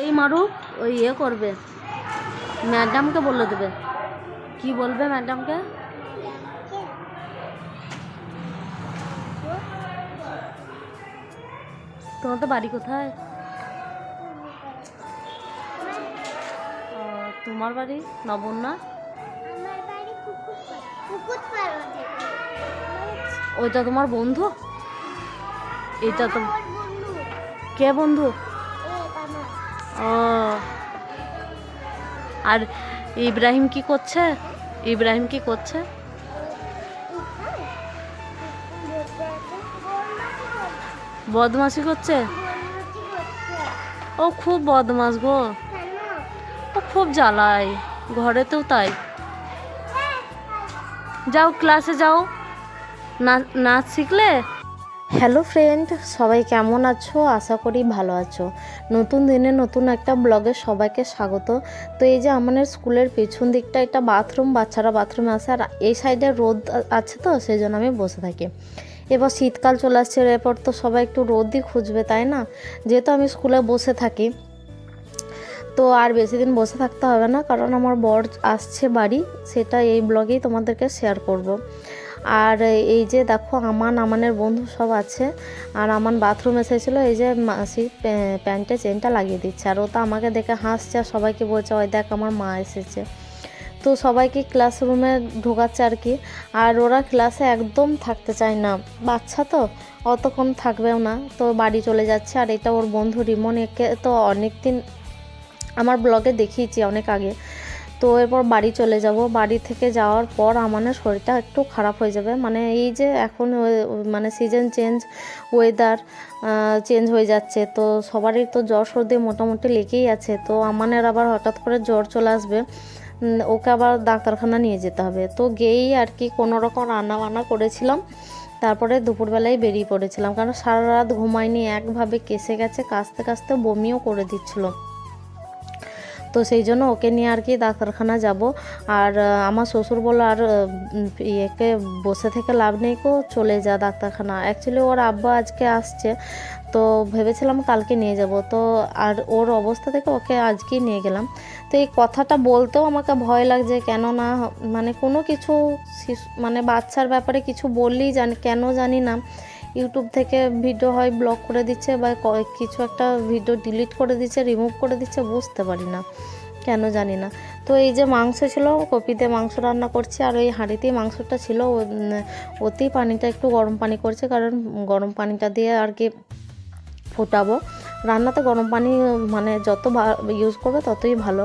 এই মারুক ওই ইয়ে করবে। ম্যাডামকে বলে দেবে। কি বলবে ম্যাডামকে? তোমার তো বাড়ি কোথায়? তোমার বাড়ি? থেকে ওইটা তোমার বন্ধু? এটা তো কে বন্ধু? ও। আর ইব্রাহিম কি করছে? ইব্রাহিম কি করছে? বদমাসি করছে? ও খুব বদমাস গো। ও খুব জ্বালায়। ঘরেতেও তাই। যাও ক্লাসে যাও। নাচ শিখলে? হ্যালো ফ্রেন্ড, সবাই কেমন আছো? আশা করি ভালো আছো। নতুন দিনে নতুন একটা ব্লগে সবাইকে স্বাগত। তো এই যে আমাদের স্কুলের পেছন দিকটা একটা বাথরুম, বাচ্চারা বাথরুমে আসে, আর এই সাইডে রোদ আছে তো সেই জন্য আমি বসে থাকি। এবার শীতকাল চলে আসছে এরপর তো সবাই একটু রোদই খুঁজবে, তাই না? যেহেতু আমি স্কুলে বসে থাকি, তো আর বেশি দিন বসে থাকতে হবে না, কারণ আমার বর আসছে বাড়ি, সেটা এই ব্লগেই তোমাদেরকে শেয়ার করব। আর এই যে দেখো আমান, আমানের বন্ধু সব আছে। আর আমান বাথরুম এসেছিল, এই যে মাসি প্যা- প্যান্টে চেনটা লাগিয়ে দিচ্ছে। আর ও তো আমাকে দেখে হাসছে আর সবাইকে বলছে, ওই দেখ আমার মা এসেছে। তো সবাইকে ক্লাসরুমে ঢোকাচ্ছে আর কি। আর ওরা ক্লাসে একদম থাকতে চায় না। বাচ্চা তো, অতক্ষণ থাকবেও না। তো বাড়ি চলে যাচ্ছে আর এটা ওর বন্ধু রিমন একে তো অনেক দিন আমার ব্লগে দেখিয়েছি অনেক আগে। তো এরপর বাড়ি চলে যাব। বাড়ি থেকে যাওয়ার পর আমার না শরীরটা একটু খারাপ হয়ে যাবে। মানে এই যে এখন মানে সিজন চেঞ্জ ওয়েদার চেঞ্জ হয়ে যাচ্ছে। তো সবারই তো জ্বর সর্দি মোটামুটি লেগেই আছে। তো আমানের আবার হঠাৎ করে জ্বর চলে আসবে। ওকে আবার ডাক্তারখানা নিয়ে যেতে হবে। তো গেয়েই আর কি কোনো রকম রান্না বান্না করেছিলাম। তারপরে দুপুরবেলায় বেরিয়ে পড়েছিলাম। কারণ সারা রাত ঘুমাইনি একভাবে কেসে গেছে কাঁচতে কাঁচতে বমিও করে দিচ্ছিল। তো সেই জন্য ওকে নিয়ে আর কি ডাক্তারখানা যাব। আর আমার শ্বশুর বলল, আর ইয়েকে বসে থেকে লাভ নেই কো, চলে যা ডাক্তারখানা। অ্যাকচুয়ালি ওর আব্বা আজকে আসছে, তো ভেবেছিলাম কালকে নিয়ে যাব। তো, আর ওর অবস্থা থেকে ওকে আজকেই নিয়ে গেলাম। তো এই কথাটা বলতেও আমাকে ভয় লাগছে কেন না মানে কোনো কিছু মানে বাচ্চার ব্যাপারে কিছু বললেই জানি, কেন জানি না। ইউটিউব থেকে ভিডিও হয় ব্লক করে দিচ্ছে বা কিছু একটা ভিডিও ডিলিট করে দিচ্ছে রিমুভ করে দিচ্ছে, বুঝতে পারি না। কেন জানি না। তো এই যে মাংস ছিল, কপিতে মাংস রান্না করছি আর ওই হাঁড়িতেই মাংসটা ছিল। ওতেই পানিটা একটু গরম পানি করছে, কারণ গরম পানিটা দিয়ে আর কি ফোটাবো। রান্নাতে গরম পানি মানে যত ইউজ করবে ততই ভালো।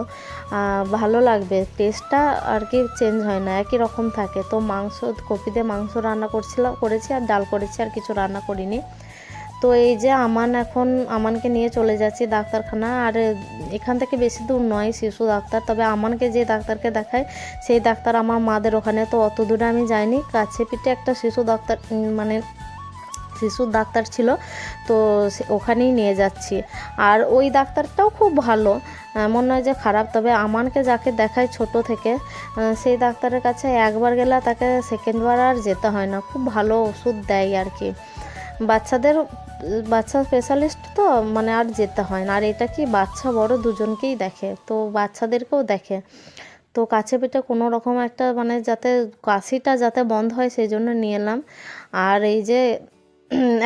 ভালো লাগবে। টেস্টটা আর কি চেঞ্জ হয় না, একই রকম থাকে। তো মাংস কপি দিয়ে মাংস রান্না করছিলাম করেছি আর ডাল করেছি, আর কিছু রান্না করিনি। তো এই যে আমান এখন, আমানকে নিয়ে চলে যাচ্ছি ডাক্তারখানা, আর এখান থেকে বেশি দূর নয় শিশু ডাক্তার। তবে আমানকে যে ডাক্তারকে দেখায়, সেই ডাক্তার আমার মাদের ওখানে। তো অত দূরে আমি যাইনি। কাছে পিঠে একটা শিশু ডাক্তার মানে শিশুর ডাক্তার ছিল, তো ওখানেই নিয়ে যাচ্ছি। আর ওই ডাক্তারটাও খুব ভালো এমন নয় যে খারাপ। তবে আমানকে যাকে দেখায় ছোট থেকে সেই ডাক্তারের কাছে একবার গেলে তাকে সেকেন্ডবার আর যেতে হয় না। খুব ভালো ওষুধ দেয় আর কি। বাচ্চাদের, বাচ্চা স্পেশালিস্ট তো মানে আর যেতে হয় না। আর এটা কি বাচ্চা বড় দুজনকেই দেখে, তো বাচ্চাদেরকেও দেখে। তো কাছে পিঠে কোনো রকম একটা মানে যাতে কাশিটা যাতে বন্ধ হয়, সেই জন্য নিয়ে এলাম। আর এই যে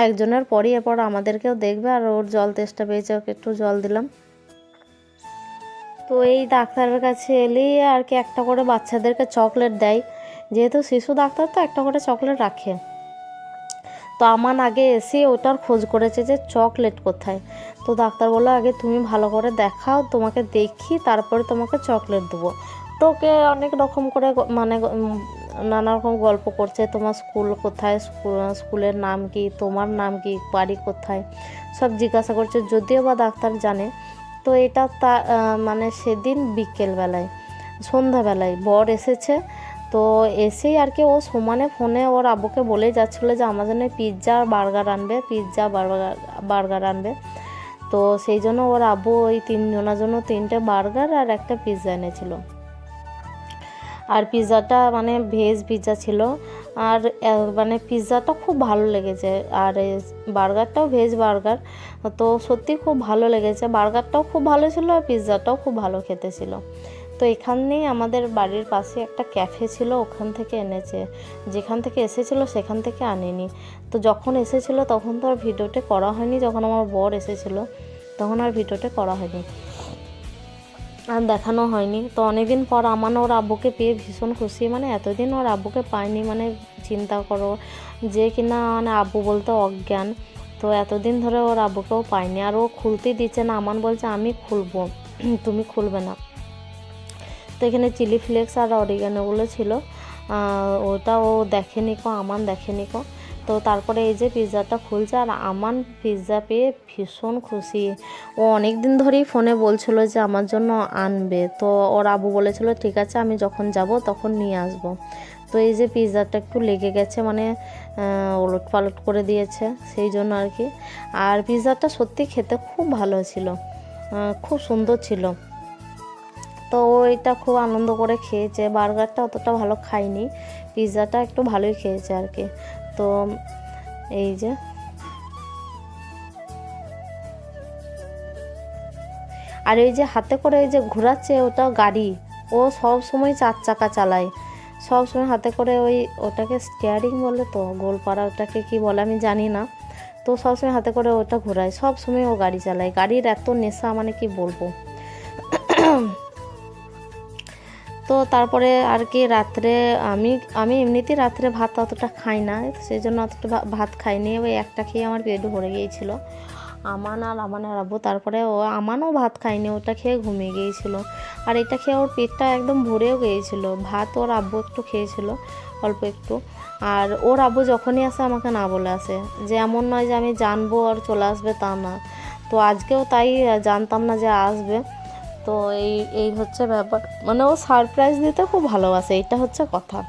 একজনের পরই এরপর আমাদেরকেও দেখবে আর ওর জল তেষ্টা পেয়েছে, ওকে একটু জল দিলাম। তো এই ডাক্তারের কাছে এলেই আর কি একটা করে বাচ্চাদেরকে চকলেট দেয়। যেহেতু শিশু ডাক্তার তো একটা করে চকলেট রাখে। তো আমার আগে এসে ওটার খোঁজ করেছে যে চকলেট কোথায়। তো ডাক্তার বলল, আগে তুমি ভালো করে দেখাও, তোমাকে দেখি, তারপরে তোমাকে চকলেট দেবো। তো ওকে অনেক রকম করে মানে নানা রকম গল্প করছে, তোমার স্কুল কোথায়, স্কুল, স্কুলের নাম কি, তোমার নাম কি, বাড়ি কোথায়, সব জিজ্ঞাসা করছে, যদিও বা ডাক্তার জানে। তো এটা তা মানে সেদিন বিকেলবেলায়, সন্ধ্যাবেলায় বর এসেছে। তো এসেই আর কি ও সমানে ফোনে ওর আব্বুকে বলেই যাচ্ছিল যে, আমার জন্য পিৎজা আর বার্গার আনবে পিৎজা বার্গার বার্গার আনবে। তো সেই জন্য ওর আব্বু ওই তিনজনের জন্য তিনটে বার্গার আর একটা পিৎজা এনেছিল। আর পিৎজাটা মানে ভেজ পিৎজা ছিল। আর মানে পিৎজাটা খুব ভালো লেগেছে। আর বার্গারটাও ভেজ বার্গার। তো সত্যি খুব ভালো লেগেছে। বার্গারটাও খুব ভালো ছিল আর পিৎজাটাও খুব ভালো খেতে ছিল। তো এখানেই আমাদের বাড়ির পাশে একটা ক্যাফে ছিল, ওখান থেকে এনেছে। যেখান থেকে এসেছিল সেখান থেকে আনেনি। তো যখন এসেছিল তখন তো আর ভিডিওটা করা হয়নি। যখন আমার বর এসেছিল তখন আর ভিডিওটা করা হয়নি। আর দেখানো হয়নি। তো অনেকদিন পর আমার ওর আব্বুকে পেয়ে ভীষণ খুশি। মানে এতদিন ওর আব্বুকে পাইনি মানে চিন্তা করো যে কিনা মানে আব্বু বলতে অজ্ঞান। তো এতদিন ধরে ওর আব্বুকেও পাইনি। আর ও খুলতেই দিচ্ছে না। আমান বলছে, আমি খুলবো। তুমি খুলবে না। তো এখানে চিলি ফ্লেক্স আর অরিগানোগুলো ছিল। ওটা ও দেখেনি কো আমান দেখেনি কো। তো তারপরে এই যে পিৎজাটা খুলছে আর আমান পিৎজা পেয়ে ভীষণ খুশি। ও অনেক দিন ধরেই ফোনে বলছিল যে আমার জন্য আনবে। তো ওর আবু বলেছিল, ঠিক আছে, আমি যখন যাব তখন নিয়ে আসব। তো এই যে পিৎজাটা একটু লেগে গেছে মানে ওলট পালট করে দিয়েছে সেই জন্য আর কি। আর পিৎজাটা সত্যি খেতে খুব ভালো ছিল খুব সুন্দর ছিল। তো ও এটা খুব আনন্দ করে খেয়েছে, বার্গারটা অতটা ভালো খায়নি, পিৎজাটা একটু ভালোই খেয়েছে আর কি। তো এই যে। আর এই যে হাতে করে এই যে ঘোরাচ্ছে ওটা গাড়ি, ও সব সময় চার চাকা চালায়। সব সময় হাতে করে ওই ওটাকে স্টিয়ারিং বলে তো, গোলপাড়া ওটাকে কি বলে আমি জানি না। তো সবসময় হাতে করে ওটা ঘোরায়, সব সময় ও গাড়ি চালায়। গাড়ির এত নেশা মানে কি বলব? তো তারপরে আর কি রাত্রে আমি আমি এমনিতেই রাত্রে ভাত অতটা খাই না সেই জন্য অতটা ভাত খাইনি। ওই একটা খেয়ে আমার পেট ভরে গিয়েছিল। আমান আর আমান আর আব্বু, তারপরে ও, আমানও ভাত খায়নি ওটা খেয়ে ঘুমিয়ে গিয়েছিল। আর এটা খেয়ে ওর পেটটা একদম ভরেও গিয়েছিল। ভাত ওর আব্বু একটু খেয়েছিল, অল্প একটু। আর ওর আব্বু যখনই আসে, আমাকে না বলে আসে। যে এমন নয় যে আমি জানব আর চলে আসবে তা না। তো আজকেও তাই জানতাম না যে আসবে। তো এই এই হচ্ছে ব্যাপার। মানে ও সারপ্রাইজ দিতে খুব ভালোবাসে এটা হচ্ছে কথা।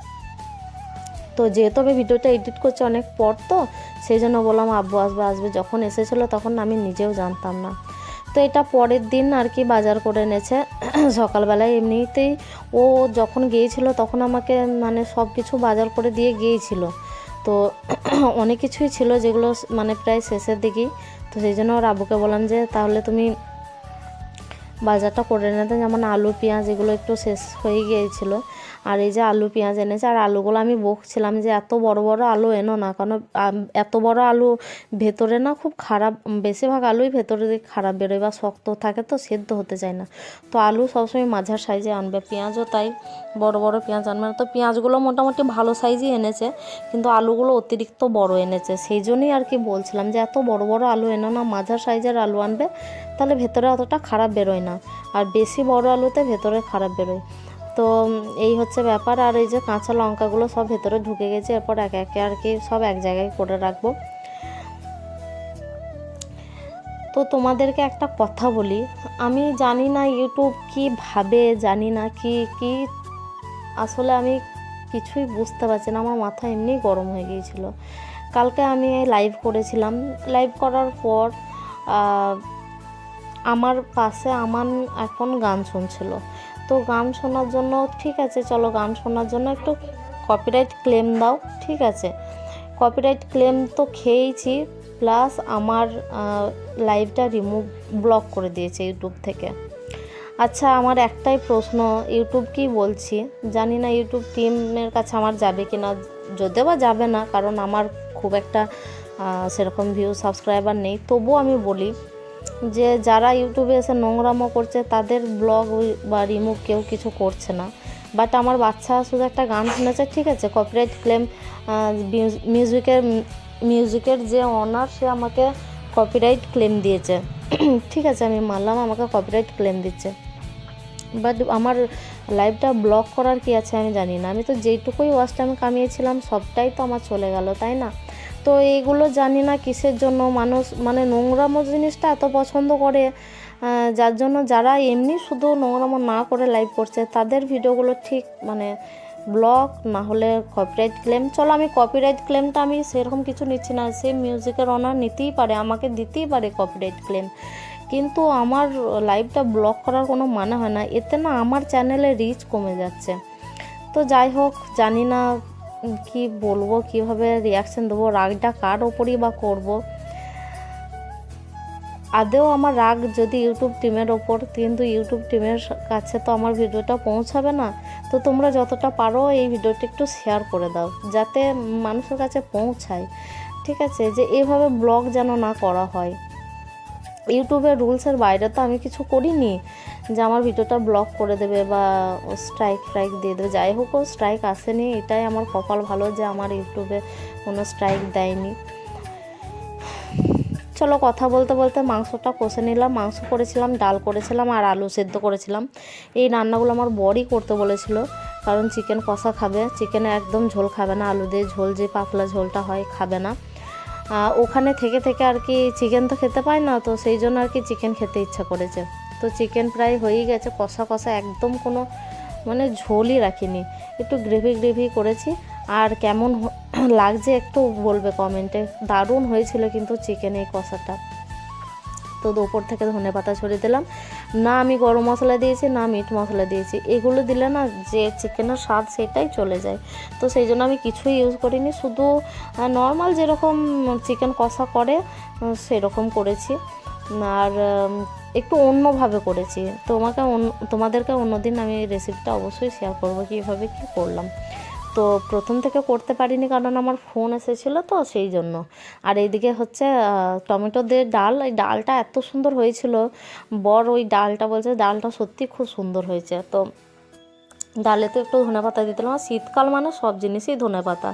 তো যেহেতু আমি ভিডিওটা এডিট করছি অনেক পর তো, সেই জন্য বললাম, আব্বু, আসবে আসবে। যখন এসেছিল তখন আমি নিজেও জানতাম না। তো এটা পরের দিন আর কি বাজার করে এনেছে। সকালবেলায় এমনিতেই ও যখন গিয়েছিল তখন আমাকে মানে সব কিছু বাজার করে দিয়ে গিয়েছিল। তো অনেক কিছুই ছিল যেগুলো মানে প্রায় শেষের দিকেই। তো সেই জন্য ওর আব্বুকে বললাম যে, তাহলে তুমি বাজারটা করে নিতে যেমন আলু, পেঁয়াজ, এগুলো একটু শেষ হয়ে গিয়েছিল। আর এই যে আলু, পেঁয়াজ এনেছে, আর আলুগুলো আমি বকছিলাম যে এত বড় বড় আলু এনো না, কারণ এত বড় আলু ভেতরে না খুব খারাপ, বেশিরভাগ আলুই ভেতরে দিকে খারাপ বেরোয় বা শক্ত থাকে তো সেদ্ধ হতে চায় না। তো আলু সবসময় মাঝার সাইজে আনবে, পেঁয়াজও তাই বড় বড় পেঁয়াজ আনবে না। তো পেঁয়াজগুলো মোটামুটি ভালো সাইজই এনেছে, কিন্তু আলুগুলো অতিরিক্ত বড় এনেছে। সেই জন্যই আর কি বলছিলাম যে এত বড় বড় আলু এনো না, মাঝার সাইজের আলু আনবে তাহলে ভেতরে অতটা খারাপ বেরোয় না। আর বেশি বড় আলুতে ভেতরে খারাপ বেরোয়। তো এই হচ্ছে ব্যাপার। আর এই যে কাঁচা লঙ্কাগুলো সব ভেতরে ঢুকে গেছে। এরপর একে একে আর কি সব এক জায়গায় করে রাখব। তো তোমাদেরকে একটা কথা বলি। আমি জানি না ইউটিউব কি ভাবে, জানি না কি কি আসলে আমি কিছুই বুঝতে পারছি না। আমার মাথা এমনি গরম হয়ে গিয়েছিল। কালকে আমি লাইভ করেছিলাম। লাইভ করার পর আমার পাশে আমান এখন গান শুনছিল। তো গান শোনার জন্য ঠিক আছে, চলো গান শোনার জন্য একটু কপিরাইট ক্লেম দাও, ঠিক আছে। কপিরাইট ক্লেম তো খেয়েইছি প্লাস আমার লাইভটা রিমুভ ব্লক করে দিয়েছে ইউটিউব থেকে। আচ্ছা আমার একটাই প্রশ্ন ইউটিউব কি বলছি? জানি না ইউটিউব টিমের কাছে আমার যাবে কি না যদিও বা যাবে না, কারণ আমার খুব একটা সেরকম ভিউ সাবস্ক্রাইবার নেই, তবুও আমি বলি যে যারা ইউটিউবে এসে নোংরামো করছে, তাদের ব্লগ বা রিমুভ কেউ কিছু করছে না। বাট আমার বাচ্চা শুধু একটা গান শুনেছে, ঠিক আছে? কপিরাইট ক্লেম মিউজিকের মিউজিকের যে অনার সে আমাকে কপিরাইট ক্লেম দিয়েছে। ঠিক আছে, আমি মানলাম, আমাকে কপিরাইট ক্লেম দিচ্ছে। বাট আমার লাইভটা ব্লক করার কি আছে আমি জানি না। আমি তো যেইটুকুই ওয়াচ টাইম কামিয়েছিলাম, সবটাই তো আমার চলে গেল, তাই না? তো এইগুলো জানি না কিসের জন্য। মানুষ মানে নোংরামো জিনিসটা এত পছন্দ করে যার জন্য যারা এমনি শুধু নোংরামো না করে লাইভ করছে, তাদের ভিডিওগুলো ঠিক মানে ব্লক না হলে কপিরাইট ক্লেম চলো আমি কপিরাইট ক্লেমটা আমি সেরকম কিছু নিচ্ছি না, সে মিউজিকের অনার নিতেই পারে, আমাকে দিতেই পারে কপিরাইট ক্লেম কিন্তু আমার লাইভটা ব্লক করার কোনো মানে হয় না, এতে না আমার চ্যানেলে রিচ কমে যাচ্ছে। তো যাই হোক, জানি না কি বলব, কীভাবে রিয়াকশন দেবো, রাগটা কার ওপরই বা করব? আদেও আমার রাগ যদি ইউটিউব টিমের ওপর, কিন্তু ইউটিউব টিমের কাছে তো আমার ভিডিওটা পৌঁছাবে না। তো তোমরা যতটা পারো এই ভিডিওটা একটু শেয়ার করে দাও, যাতে মানুষের কাছে পৌঁছায়। ঠিক আছে? যে এইভাবে ব্লগ যেন না করা হয়। ইউটিউবের রুলসের বাইরে তো আমি কিছু করিনি। যে আমার ভিডিওটা ব্লক করে দেবে বা স্ট্রাইক ফ্রাইক দিয়ে দেবে। যাই হোক স্ট্রাইক আসেনি, এটাই আমার কপাল ভালো যে আমার ইউটিউবে কোনো স্ট্রাইক দেয়নি। চলো কথা বলতে বলতে মাংসটা কষে নিলাম, মাংস করেছিলাম, ডাল করেছিলাম আর আলু সেদ্ধ করেছিলাম। এই রান্নাগুলো আমার বড়ই করতে বলেছিল, কারণ চিকেন কষা খাবে। চিকেনে একদম ঝোল খাবে না, আলু দিয়ে ঝোল, যে পাতলা ঝোলটা হয়, খাবে না। ওখানে থেকে থেকে আর কি চিকেন তো খেতে পায় না, তো সেই জন্য আর কি চিকেন খেতে ইচ্ছা করেছে। তো চিকেন প্রায় হয়েই গেছে, কষা কষা একদম কোনো মানে ঝোলই রাখিনি। একটু গ্রেভি গ্রেভি করেছি। আর কেমন লাগছে একটু বলবে কমেন্টে। দারুণ হয়েছিল কিন্তু চিকেন এই কষাটা। তো ওপর থেকে ধনে পাতা ছড়িয়ে দিলাম। না আমি গরম মশলা দিয়েছি, না মিট মশলা দিয়েছি। এগুলো দিলে না যে চিকেনের স্বাদ সেটাই চলে যায়। তো সেই জন্য আমি কিছুই ইউজ করিনি। শুধু নর্মাল যেরকম চিকেন কষা করে সেরকম করেছি। আর একটু অন্যভাবে করেছি। তোমাকে তোমাদেরকে অন্যদিন আমি রেসিপিটা অবশ্যই শেয়ার করব কীভাবে কী করলাম। তো প্রথম থেকে করতে পারিনি কারণ আমার ফোন এসেছিল তো সেই জন্য। আর এইদিকে হচ্ছে টমেটো দিয়ে ডাল ওই ডালটা এত সুন্দর হয়েছিল। বর ওই ডালটা বলছে, ডালটা সত্যি খুব সুন্দর হয়েছে। তো ডালে তো একটু ধনে পাতা দিতে আর শীতকাল মানে সব জিনিসই ধনে পাতা।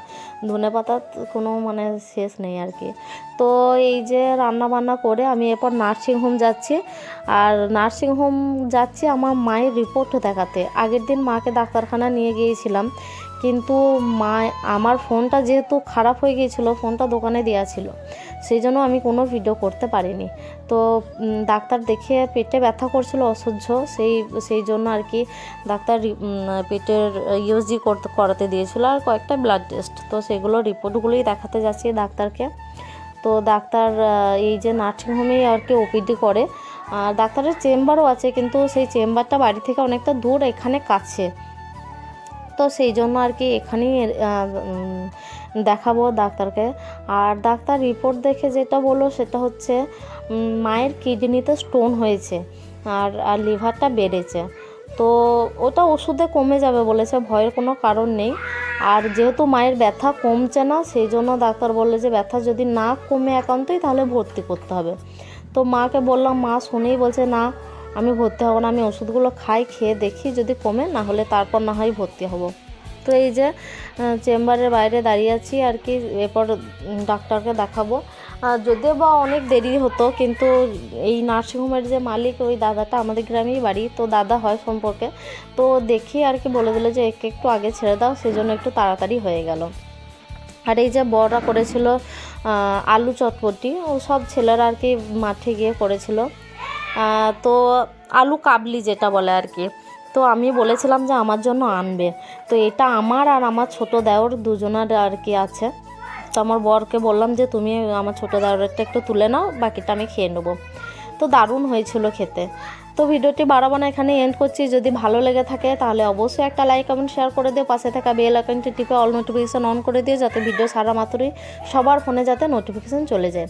ধনে পাতার কোনো মানে শেষ নেই আর কি। তো এই যে রান্না বান্না করে আমি এরপর নার্সিংহোম যাচ্ছি। আর নার্সিংহোম যাচ্ছি আমার মায়ের রিপোর্ট দেখাতে। আগের দিন মাকে ডাক্তারখানা নিয়ে গিয়েছিলাম। কিন্তু মা, আমার ফোনটা যেহেতু খারাপ হয়ে গিয়েছিল, ফোনটা দোকানে দেওয়া ছিল, সেই জন্য আমি কোনো ভিডিও করতে পারিনি। তো ডাক্তার দেখে পেটে ব্যথা করছিল, অসহ্য, সেই সেই জন্য আর কি ডাক্তার পেটের ইউজি করতে, করাতে দিয়েছিল আর কয়েকটা ব্লাড টেস্ট তো সেগুলো রিপোর্টগুলোই দেখাতে যাচ্ছি ডাক্তারকে। তো ডাক্তার এই যে নার্সিংহোমেই আর কি ওপিডি করে ডাক্তারের চেম্বারও আছে, কিন্তু সেই চেম্বারটা বাড়ি থেকে অনেকটা দূর, এখানে কাছে। তো সেই জন্য আর কি এখানেই দেখাবো ডাক্তারকে। আর ডাক্তার রিপোর্ট দেখে যেটা বলল সেটা হচ্ছে মায়ের কিডনিতে স্টোন হয়েছে আর আর লিভারটা বেড়েছে। তো ওটা ওষুধে কমে যাবে বলেছে, ভয়ের কোনো কারণ নেই। আর যেহেতু মায়ের ব্যথা কমছে না, সেই জন্য ডাক্তার বললে যে ব্যথা যদি না কমে একান্তই তাহলে ভর্তি করতে হবে। তো মাকে বললাম, মা শুনেই বলছে না আমি ভর্তি হব না, আমি ওষুধগুলো খাই, খেয়ে দেখি যদি কমে, না হলে তারপর না হয় ভর্তি হব। তো এই যে চেম্বারের বাইরে দাঁড়িয়ে আছি আর কি, এরপর ডাক্তারকে দেখাবো। আর যদিও বা অনেক দেরি হতো, কিন্তু এই নার্সিংহোমের যে মালিক, ওই দাদাটা আমাদের গ্রামেই বাড়ি, তো দাদা হয় সম্পর্কে। তো দেখি আর কি বলে দিল যে, একে একটু আগে ছেড়ে দাও, সেজন্য একটু তাড়াতাড়ি হয়ে গেল। আর এই যে বড়রা করেছিল আলু চটপটি, ও সব ছেলেরা আর কি মাঠে গিয়ে করেছিল। তো আলু কাবলি যেটা বলে আর কি। তো আমি বলেছিলাম যে আমার জন্য আনবে। তো এটা আমার আর আমার ছোট দেওর দুজনের আর কি আছে। তো আমার বরকে বললাম যে তুমি আমার ছোটো দেওরেরটা একটু তুলে নাও, বাকিটা আমি খেয়ে নেব। তো দারুণ হয়েছিল খেতে। তো ভিডিওটি বাড়াবো না এখানে এন্ড করছি। যদি ভালো লেগে থাকে তাহলে অবশ্যই একটা লাইক কমেন্ট শেয়ার করে দিও। পাশে থাকা বেল আইকনটি টিপে অল নোটিফিকেশান অন করে দিও, যাতে ভিডিও সারা মাত্রই সবার ফোনে যাতে নোটিফিকেশান চলে যায়।